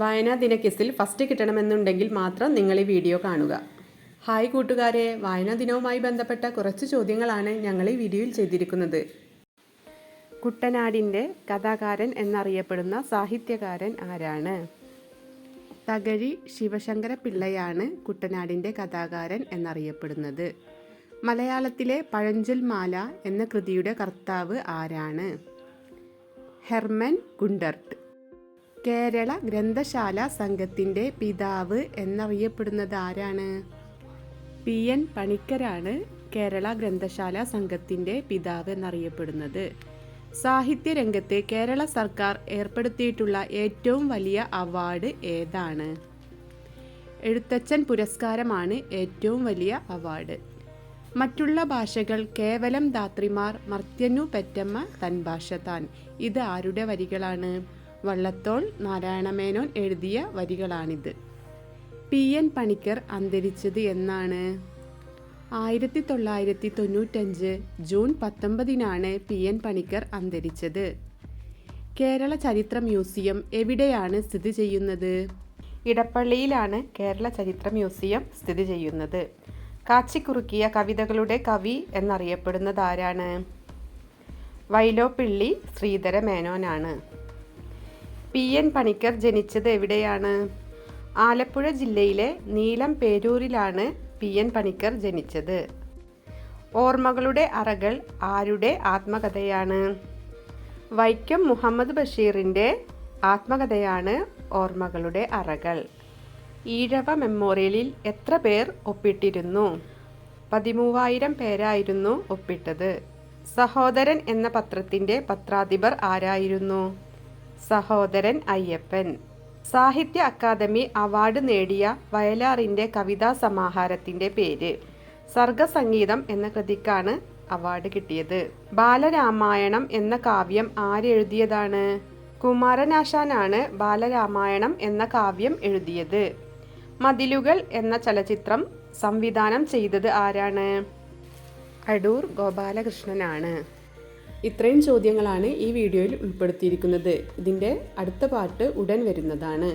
വായനാ ദിനക്കിസിൽ ഫസ്റ്റ് കിട്ടണമെന്നുണ്ടെങ്കിൽ മാത്രം നിങ്ങൾ ഈ വീഡിയോ കാണുക. ഹായ് കൂട്ടുകാരെ വായനാ ദിനവുമായി ബന്ധപ്പെട്ട കുറച്ച് ചോദ്യങ്ങളാണ് ഞങ്ങൾ ഈ വീഡിയോയിൽ ചെയ്തിരിക്കുന്നത്. കുട്ടനാടിന്റെ കഥാകാരൻ എന്നറിയപ്പെടുന്ന സാഹിത്യകാരൻ ആരാണ്? തകഴി ശിവശങ്കര പിള്ളയാണ് കുട്ടനാടിന്റെ കഥാകാരൻ എന്നറിയപ്പെടുന്നത്. മലയാളത്തിലെ പഴഞ്ചൽ മാല എന്ന കൃതിയുടെ കർത്താവ് ആരാണ്? Hermann Gundert. കേരള ഗ്രന്ഥശാല സംഘത്തിന്റെ പിതാവ് എന്നറിയപ്പെടുന്നത് ആരാണ് പി എൻ പണിക്കരാണ് കേരള ഗ്രന്ഥശാല സംഘത്തിന്റെ പിതാവ് എന്നറിയപ്പെടുന്നത്. സാഹിത്യരംഗത്ത് കേരള സർക്കാർ ഏർപ്പെടുത്തിയിട്ടുള്ള ഏറ്റവും വലിയ അവാർഡ് ഏതാണ്? എഴുത്തച്ഛൻ പുരസ്കാരമാണ് ഏറ്റവും വലിയ അവാർഡ്. മറ്റുള്ള ഭാഷകൾ കേവലം ധാത്രിമാർ മർത്യനു പെറ്റമ്മ തൻ ഭാഷ താൻ. ഇത് ആരുടെ വരികളാണ്? വള്ളത്തോൾ നാരായണമേനോൻ എഴുതിയ വരികളാണിത്. പി. എൻ. പണിക്കർ അന്തരിച്ചത് എന്നാണ്. ആയിരത്തി തൊള്ളായിരത്തി തൊണ്ണൂറ്റഞ്ച് ജൂൺ പത്തൊമ്പതിനാണ് പി. എൻ. പണിക്കർ അന്തരിച്ചത്. കേരള ചരിത്ര മ്യൂസിയം എവിടെയാണ് സ്ഥിതി ചെയ്യുന്നത്? ഇടപ്പള്ളിയിലാണ് കേരള ചരിത്ര മ്യൂസിയം സ്ഥിതി ചെയ്യുന്നത്. കാച്ചിക്കുറുക്കിയ കവിതകളുടെ കവി എന്നറിയപ്പെടുന്നത് ആരാണ്? വൈലോപ്പിള്ളി ശ്രീധര മേനോനാണ് പി എൻ പണിക്കർ ജനിച്ചത് എവിടെയാണ്? ആലപ്പുഴ ജില്ലയിലെ നീലം പേരൂരിലാണ് പി എൻ പണിക്കർ ജനിച്ചത്. ഓർമ്മകളുടെ അറകൾ ആരുടെ ആത്മകഥയാണ്? വൈക്കം മുഹമ്മദ് ബഷീറിന്റെ ആത്മകഥയാണ് ഓർമ്മകളുടെ അറകൾ. ഈഴവ മെമ്മോറിയലിൽ എത്ര പേർ ഒപ്പിട്ടിരുന്നു? പതിമൂവായിരം പേരായിരുന്നു ഒപ്പിട്ടത്. സഹോദരൻ എന്ന പത്രത്തിന്റെ പത്രാധിപർ ആരായിരുന്നു? സഹോദരൻ അയ്യപ്പൻ. സാഹിത്യ അക്കാദമി അവാർഡ് നേടിയ വയലാറിന്റെ കവിതാ സമാഹാരത്തിന്റെ പേര്. സർഗസംഗീതം എന്ന കൃതിക്കാണ് അവാർഡ് കിട്ടിയത്. ബാലരാമായണം എന്ന കാവ്യം ആരെഴുതിയതാണ്? കുമാരനാശാനാണ് ബാലരാമായണം എന്ന കാവ്യം എഴുതിയത്. മതിലുകൾ എന്ന ചലച്ചിത്രം സംവിധാനം ചെയ്തത് ആരാണ്? അടൂർ ഗോപാലകൃഷ്ണനാണ്. ഇത്രയും ചോദ്യങ്ങളാണ് ഈ വീഡിയോയിൽ ഉൾപ്പെടുത്തിയിരിക്കുന്നത്. ഇതിന്റെ അടുത്ത പാർട്ട് ഉടൻ വരുന്നതാണ്.